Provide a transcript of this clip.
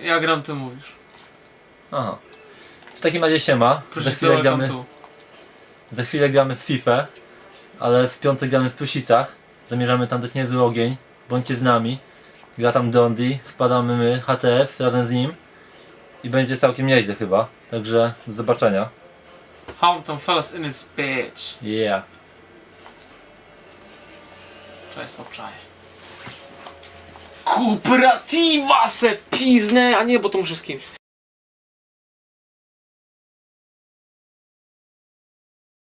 Ja gram, ty mówisz. Aha. W takim razie siema. Proszę Za chwilę, gramy, tu. za chwilę gramy w FIFA, ale w piątek gramy w Prusisach. Zamierzamy tam dać niezły ogień. Bądźcie z nami. Gra tam Dondi, wpadamy my, HTF razem z nim. I będzie całkiem nieźle chyba. Także do zobaczenia. Hometown fellas in his bitch. Yeah. Cześć, obczaj. Kooperativa se piznę, a nie, bo to muszę z kimś.